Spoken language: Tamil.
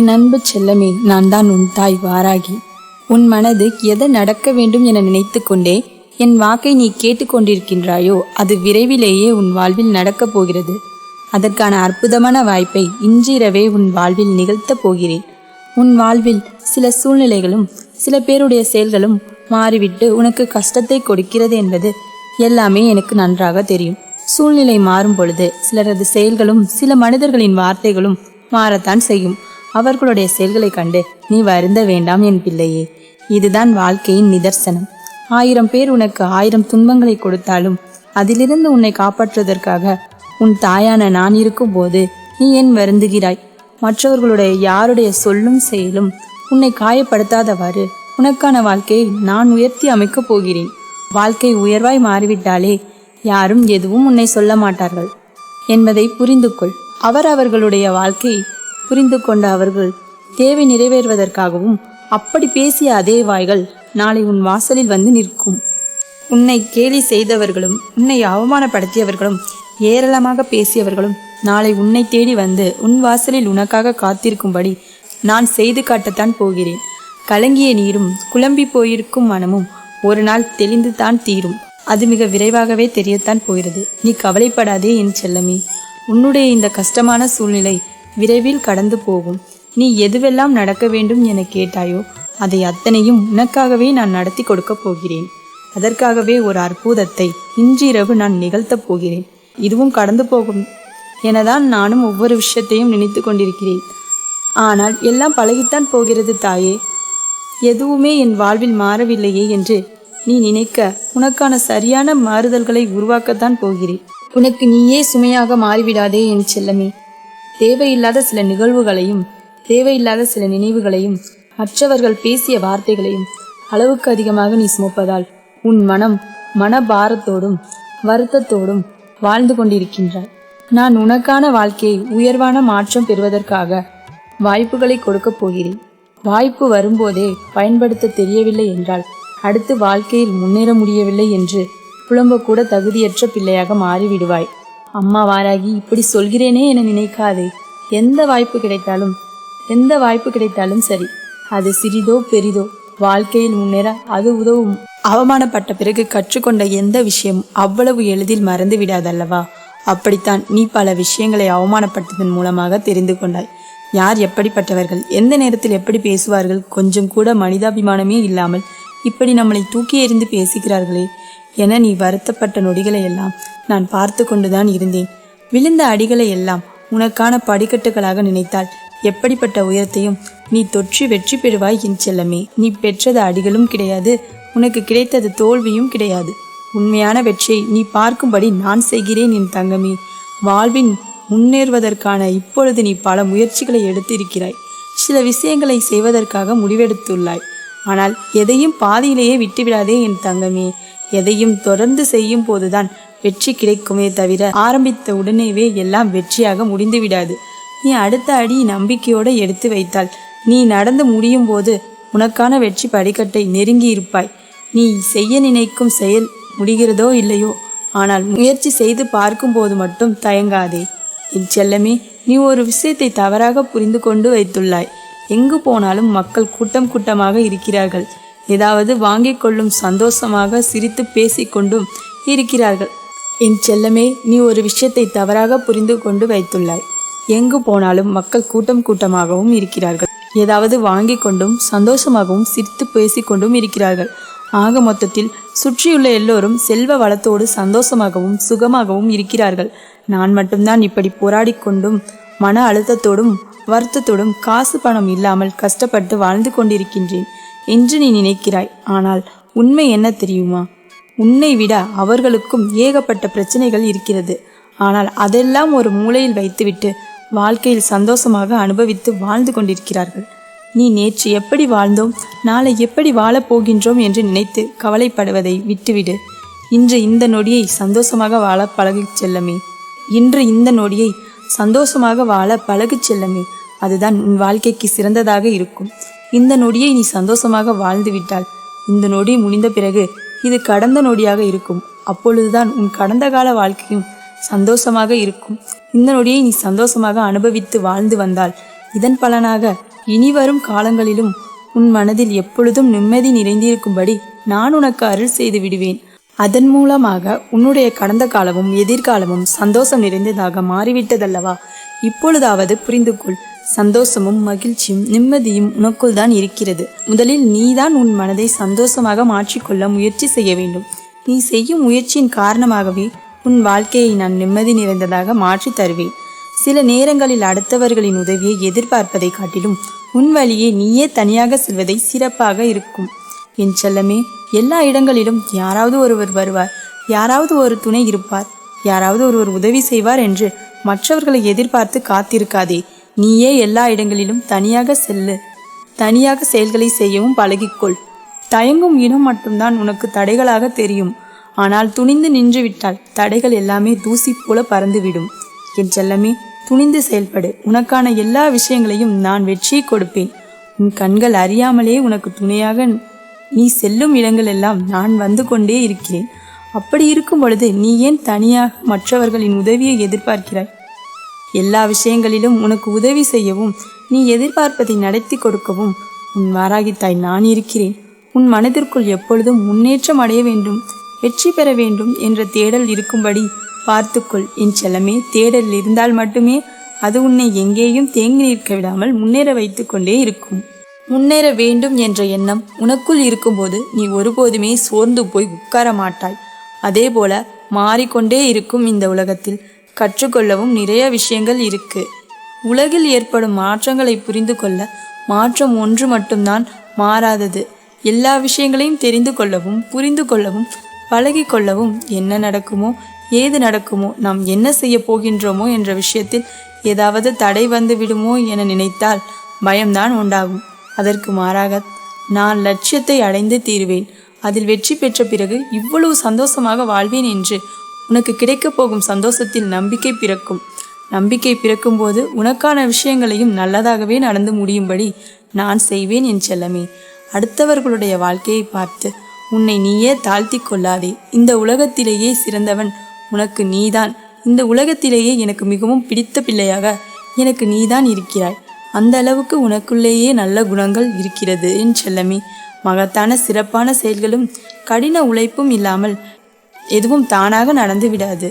என் அன்பு செல்லமே நான் தான் உன் தாய் வாராகி. உன் மனது எதை நடக்க வேண்டும் என நினைத்து கொண்டே என் வாக்கை நீ கேட்டுக்கொண்டிருக்கின்றாயோ அது விரைவிலேயே உன் வாழ்வில் நடக்கப் போகிறது. அதற்கான அற்புதமான வாய்ப்பை இன்றிரவே உன் வாழ்வில் நிகழ்த்தப் போகிறேன். உன் வாழ்வில் சில சூழ்நிலைகளும் சில பேருடைய செயல்களும் மாறிவிட்டு உனக்கு கஷ்டத்தை கொடுக்கிறது என்பது எல்லாமே எனக்கு நன்றாக தெரியும். சூழ்நிலை மாறும் பொழுது சிலரது செயல்களும் சில மனிதர்களின் வார்த்தைகளும் மாறத்தான் செய்யும். அவர்களுடைய செயல்களை கண்டு நீ வருந்த வேண்டாம் என் பிள்ளையே. இதுதான் வாழ்க்கையின் நிதர்சனம். ஆயிரம் பேர் உனக்கு ஆயிரம் துன்பங்களை கொடுத்தாலும் அதிலிருந்து உன்னை காப்பாற்றுவதற்காக உன் தாயான நான் இருக்கும்போது நீ ஏன் வருந்துகிறாய்? மற்றவர்களுடைய யாருடைய சொல்லும் செயலும் உன்னை காயப்படுத்தாதவாறு உனக்கான வாழ்க்கையை நான் உயர்த்தி அமைக்கப் போகிறேன். வாழ்க்கை உயர்வாய் மாறிவிட்டாலே யாரும் எதுவும் உன்னை சொல்ல மாட்டார்கள். என்பதை புரிந்து கொள் அவர் அவர்களுடைய வாழ்க்கையை புரிந்து கொண்ட அவர்கள் தேவை நிறைவேறுவதற்காகவும் அப்படி பேசிய அதே வாய்கள் நாளை உன் வாசலில் வந்து நிற்கும். உன்னை கேலி செய்தவர்களும் உன்னை அவமானப்படுத்தியவர்களும் ஏராளமாக பேசியவர்களும் நாளை உன்னை தேடி வந்து உன் வாசலில் உனக்காக காத்திருக்கும்படி நான் செய்து காட்டத்தான் போகிறேன். கலங்கிய நீரும் குழம்பி போயிருக்கும் மனமும் ஒரு நாள் தெளிந்து தான் தீரும். அது மிக விரைவாகவே தெரியத்தான் போகிறது. நீ கவலைப்படாதே என் செல்லமே. உன்னுடைய இந்த கஷ்டமான சூழ்நிலை விரைவில் கடந்து போகும். நீ எதுவெல்லாம் நடக்க வேண்டும் என கேட்டாயோ அதை அத்தனையும் உனக்காகவே நான் நடத்தி கொடுக்கப் போகிறேன். அதற்காகவே ஒரு அற்புதத்தை இன்றிரவு நான் நிகழ்த்தப் போகிறேன். இதுவும் கடந்து போகும் எனதான் நானும் ஒவ்வொரு விஷயத்தையும் நினைத்து கொண்டிருக்கிறேன். ஆனால் எல்லாம் பழகித்தான் போகிறது தாயே. எதுவுமே என் வாழ்வில் மாறவில்லையே என்று நீ நினைக்க உனக்கான சரியான மாறுதல்களை உருவாக்கத்தான் போகிறேன். உனக்கு நீயே சுமையாக மாறிவிடாதே என் செல்லமே. தேவையில்லாத சில நிகழ்வுகளையும் தேவையில்லாத சில நினைவுகளையும் மற்றவர்கள் பேசிய வார்த்தைகளையும் அளவுக்கு அதிகமாக நீ சுமப்பதால் உன் மனம் மனபாரத்தோடும் வருத்தத்தோடும் வாழ்ந்து கொண்டிருக்கின்றாய். நான் உனக்கான வாழ்க்கையை உயர்வான மாற்றம் பெறுவதற்காக வாய்ப்புகளை கொடுக்கப் போகிறேன். வாய்ப்பு வரும்போதே பயன்படுத்த தெரியவில்லை என்றால் அடுத்து வாழ்க்கையில் முன்னேற முடியவில்லை என்று புலம்பக்கூட தகுதியற்ற பிள்ளையாக மாறிவிடுவாய். அம்மா வாராகி இப்படி சொல்கிறேனே என நினைக்காதே. எந்த வாய்ப்பு கிடைத்தாலும் எந்த வாய்ப்பு கிடைத்தாலும் சரி. அது சிறிதோ பெரிதோ வாழ்க்கையில் முன்னேற அது உதவும். அவமானப்பட்ட பிறகு கற்றுக்கொண்ட எந்த விஷயம் அவ்வளவு எளிதில் மறந்து விடாதல்லவா? அப்படித்தான் நீ பல விஷயங்களை அவமானப்பட்டதன் மூலமாக தெரிந்து கொண்டாய். யார் எப்படிப்பட்டவர்கள் எந்த நேரத்தில் எப்படி பேசுவார்கள் கொஞ்சம் கூட மனிதாபிமானமே இல்லாமல் இப்படி நம்மளை தூக்கி எறிந்து பேசுகிறார்களே என நீ வருத்தப்பட்ட நொடிகளை எல்லாம் நான் பார்த்து கொண்டுதான் இருந்தேன். விழுந்த அடிகளை எல்லாம் உனக்கான படிக்கட்டுகளாக நினைத்தால் எப்படிப்பட்ட உயரத்தையும் நீ தொற்றி வெற்றி பெறுவாய் என் செல்லமே. நீ பெற்றது அடிகளும் கிடையாது உனக்கு கிடைத்தது தோல்வியும் கிடையாது. உண்மையான வெற்றியை நீ பார்க்கும்படி நான் செய்கிறேன் என் தங்கமே. வாழ்வின் முன்னேறுவதற்கான இப்பொழுது நீ பல முயற்சிகளை எடுத்திருக்கிறாய். சில விஷயங்களை செய்வதற்காக முடிவெடுத்துள்ளாய். ஆனால் எதையும் பாதியிலேயே விட்டுவிடாதே என் தங்கமே. எதையும் தொடர்ந்து செய்யும் போதுதான் வெற்றி கிடைக்குமே தவிர ஆரம்பித்த உடனேவே எல்லாம் வெற்றியாக முடிந்து விடாது நீ அடுத்த அடி நம்பிக்கையோடு எடுத்து வைத்தால் நீ நடந்து முடியும் போது உனக்கான வெற்றி படிக்கட்டை நெருங்கி இருப்பாய் நீ செய்ய நினைக்கும் செயல் முடிகிறதோ இல்லையோ? ஆனால் முயற்சி செய்து பார்க்கும்போது மட்டும் தயங்காதே. என் செல்லமே நீ ஒரு விஷயத்தை தவறாக புரிந்து கொண்டு வைத்துள்ளாய். எங்கு போனாலும் மக்கள் கூட்டம் கூட்டமாக இருக்கிறார்கள். ஏதாவது வாங்கிக் கொள்ளும் சந்தோஷமாக சிரித்து பேசிக்கொண்டும் இருக்கிறார்கள். என் செல்லமே நீ ஒரு விஷயத்தை தவறாக புரிந்து கொண்டு வைத்துள்ளாய். எங்கு போனாலும் மக்கள் கூட்டம் கூட்டமாகவும் இருக்கிறார்கள். ஏதாவது வாங்கி கொண்டும் சந்தோஷமாகவும் சிரித்து பேசிக்கொண்டும் இருக்கிறார்கள். ஆக மொத்தத்தில் சுற்றியுள்ள எல்லோரும் செல்வ வளத்தோடு சந்தோஷமாகவும் சுகமாகவும் இருக்கிறார்கள். நான் மட்டும்தான் இப்படி போராடி கொண்டும் மன அழுத்தத்தோடும் வருத்தத்தோடும் காசு பணம் இல்லாமல் கஷ்டப்பட்டு வாழ்ந்து கொண்டிருக்கின்றேன். என்று நீ நினைக்கிறாய். ஆனால் உண்மை என்ன தெரியுமா? உன்னை விட அவர்களுக்கும் ஏகப்பட்ட பிரச்சனைகள் இருக்கிறது. ஆனால் அதெல்லாம் ஒரு மூலையில் வைத்துவிட்டு வாழ்க்கையில் சந்தோஷமாக அனுபவித்து வாழ்ந்து கொண்டிருக்கிறார்கள். நீ நேற்று எப்படி வாழ்ந்தோம் நாளை எப்படி வாழப் போகின்றோம் என்று நினைத்து கவலைப்படுவதை விட்டுவிடு. இன்று இந்த நொடியை சந்தோஷமாக வாழ பழகிச் செல்லமே. இன்று இந்த நொடியை சந்தோஷமாக வாழ பழகு செல்லமே அதுதான் உன் வாழ்க்கைக்கு சிறந்ததாக இருக்கும். இந்த நொடியை நீ சந்தோஷமாக வாழ்ந்து விட்டால் இந்த நொடி முடிந்த பிறகு இது கடந்த நொடியாக இருக்கும். அப்பொழுதுதான் உன் கடந்த கால வாழ்க்கையும் சந்தோஷமாக இருக்கும். இந்த நொடியை நீ சந்தோஷமாக அனுபவித்து வாழ்ந்து வந்தால் இதன் பலனாக இனி வரும் காலங்களிலும் உன் மனதில் எப்பொழுதும் நிம்மதி நிறைந்திருக்கும்படி நான் உனக்கு அருள் செய்து விடுவேன். அதன் மூலமாக உன்னுடைய கடந்த காலமும் எதிர்காலமும் சந்தோஷம் நிறைந்ததாக மாறிவிட்டதல்லவா? இப்பொழுதாவது புரிந்து கொள் சந்தோஷமும் மகிழ்ச்சியும் நிம்மதியும் உனக்குள் தான் இருக்கிறது. முதலில் நீதான் உன் மனதை சந்தோஷமாக மாற்றிக்கொள்ள முயற்சி செய்ய வேண்டும். நீ செய்யும் முயற்சியின் காரணமாகவே உன் வாழ்க்கையை நான் நிம்மதி நிறைந்ததாக மாற்றி தருவேன். சில நேரங்களில் அடுத்தவர்களின் உதவியை எதிர்பார்ப்பதை காட்டிலும் உன் வழியே நீயே தனியாக செல்வதை சிறப்பாக இருக்கும். என் செல்லமே எல்லா இடங்களிலும் யாராவது ஒருவர் வருவார். யாராவது ஒரு துணை இருப்பார். யாராவது ஒருவர் உதவி செய்வார் என்று மற்றவர்களை எதிர்பார்த்து காத்திருக்காதே. நீயே எல்லா இடங்களிலும் தனியாக செல்லு. தனியாக செயல்களை செய்யவும் பழகிக்கொள். தயங்கும் இனம் மட்டும்தான் உனக்கு தடைகளாக தெரியும். ஆனால் துணிந்து நின்றுவிட்டால் தடைகள் எல்லாமே தூசி போல பறந்துவிடும். என் செல்லமே துணிந்து செயல்படு. உனக்கான எல்லா விஷயங்களையும் நான் வெற்றியை கொடுப்பேன். உன் கண்கள் அறியாமலே உனக்கு துணையாக நீ செல்லும் இடங்கள் எல்லாம் நான் வந்து கொண்டே இருக்கிறேன். அப்படி இருக்கும் பொழுது நீ ஏன் தனியாக மற்றவர்களின் உதவியை எதிர்பார்க்கிறாய்? எல்லா விஷயங்களிலும் உனக்கு உதவி செய்யவும் நீ எதிர்பார்ப்பதை நடத்தி கொடுக்கவும் உன் வாராகித்தாய் நான் இருக்கிறேன். உன் மனதிற்குள் எப்பொழுதும் முன்னேற்றம் அடைய வேண்டும் வெற்றி பெற வேண்டும் என்ற தேடல் இருக்கும்படி பார்த்துக்கொள். என் செல்லமே தேடல் இருந்தால் மட்டுமே அது உன்னை எங்கேயும் தேங்கி நிற்க விடாமல் முன்னேற வைத்து கொண்டே இருக்கும். முன்னேற வேண்டும் என்ற எண்ணம் உனக்குள் இருக்கும்போது நீ ஒருபோதுமே சோர்ந்து போய் உட்கார மாட்டாய். அதேபோல மாறிக்கொண்டே இருக்கும் இந்த உலகத்தில் கற்றுக்கொள்ளவும் நிறைய விஷயங்கள் இருக்கு. உலகில் ஏற்படும் மாற்றங்களை புரிந்து கொள்ள மாற்றம் ஒன்று மட்டும்தான் மாறாதது. எல்லா விஷயங்களையும் தெரிந்து கொள்ளவும் புரிந்து கொள்ளவும் பழகி கொள்ளவும் என்ன நடக்குமோ ஏது நடக்குமோ நாம் என்ன செய்ய போகின்றோமோ என்ற விஷயத்தில் ஏதாவது தடை வந்து விடுமோ என நினைத்தால் பயம்தான் உண்டாகும். அதற்கு மாறாக நான் லட்சியத்தை அடைந்து தீருவேன். அதில் வெற்றி பெற்ற பிறகு இவ்வளவு சந்தோஷமாக வாழ்வேன் என்று உனக்கு கிடைக்கப் போகும் சந்தோஷத்தில் நம்பிக்கை பிறக்கும். நம்பிக்கை பிறக்கும்போது உனக்கான விஷயங்களையும் நல்லதாகவே நடந்து முடியும்படி நான் செய்வேன் என் செல்லமே. அடுத்தவர்களுடைய வாழ்க்கையை பார்த்து உன்னை நீயே தாழ்த்தி கொள்ளாதே. இந்த உலகத்திலேயே சிறந்தவன் உனக்கு நீதான். இந்த உலகத்திலேயே எனக்கு மிகவும் பிடித்த பிள்ளையாக எனக்கு நீதான் இருக்கிறாய். அந்த அளவுக்கு உனக்குள்ளேயே நல்ல குணங்கள் இருக்கிறது என் செல்லமி. மகத்தான சிறப்பான செயல்களும் கடின உழைப்பும் இல்லாமல் எதுவும் தானாக நடந்து விடாது.